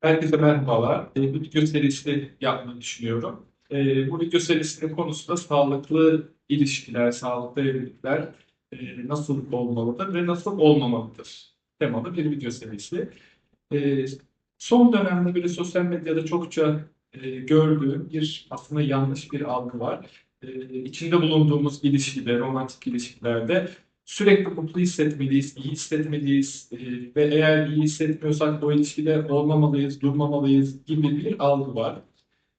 Herkese merhabalar. Ee, Bir video serisi yapmayı düşünüyorum. Ee, Bu video serisinin konusu da sağlıklı ilişkiler, sağlıklı evlilikler e, nasıl olmalıdır ve nasıl olmamalıdır temalı bir video serisi. Ee, Son dönemde böyle sosyal medyada çokça e, gördüğüm bir aslında yanlış bir algı var. Ee, İçinde bulunduğumuz ilişkide, romantik ilişkilerde sürekli mutlu hissetmeliyiz, iyi hissetmeliyiz e, ve eğer iyi hissetmiyorsak o ilişkide olmamalıyız, durmamalıyız gibi bir algı var.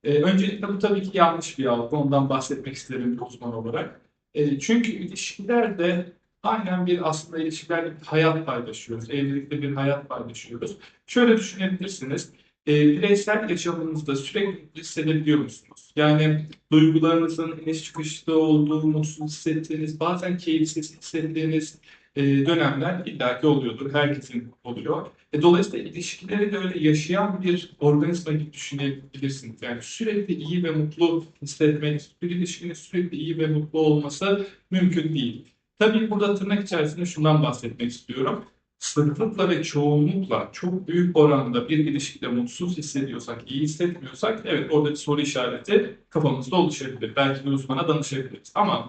E, öncelikle bu tabii ki yanlış bir algı. Ondan bahsetmek isterim uzman olarak. E, çünkü ilişkilerde aynen bir aslında ilişkilerde bir hayat paylaşıyoruz. Evlilikte bir hayat paylaşıyoruz. Şöyle düşünebilirsiniz. E, bireysel yaşamınızda sürekli hissedebiliyor musunuz? Yani duygularınızın iniş çıkışta olduğu, mutsuz hissettiğiniz, bazen keyifsiz hissettiğiniz e, dönemler illaki oluyordur. Herkesin oluyor. E, dolayısıyla ilişkileri de öyle yaşayan bir organizma gibi düşünebilirsiniz. Yani sürekli iyi ve mutlu hissetmek, bir ilişkinin sürekli iyi ve mutlu olması mümkün değil. Tabii burada tırnak içerisinde şundan bahsetmek istiyorum. Sıklıkla ve çoğunlukla çok büyük oranda bir ilişkide mutsuz hissediyorsak, iyi hissetmiyorsak evet orada bir soru işareti kafamızda oluşabilir. Belki de uzmana danışabiliriz. Ama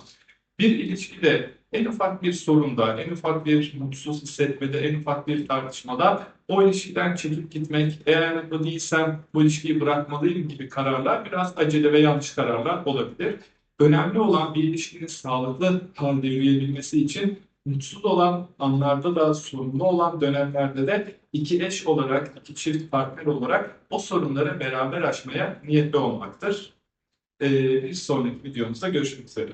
bir ilişkide en ufak bir sorunda, en ufak bir mutsuz hissetmede, en ufak bir tartışmada o ilişkiden çekip gitmek, eğer mutlu değilsem bu ilişkiyi bırakmalıyım gibi kararlar biraz acele ve yanlış kararlar olabilir. Önemli olan bir ilişkinin sağlıklı halde yürüyebilmesi için mutsuz olan anlarda da sorunlu olan dönemlerde de iki eş olarak, iki çift partner olarak o sorunları beraber aşmaya niyetli olmaktır. Ee, bir sonraki videomuzda görüşmek üzere.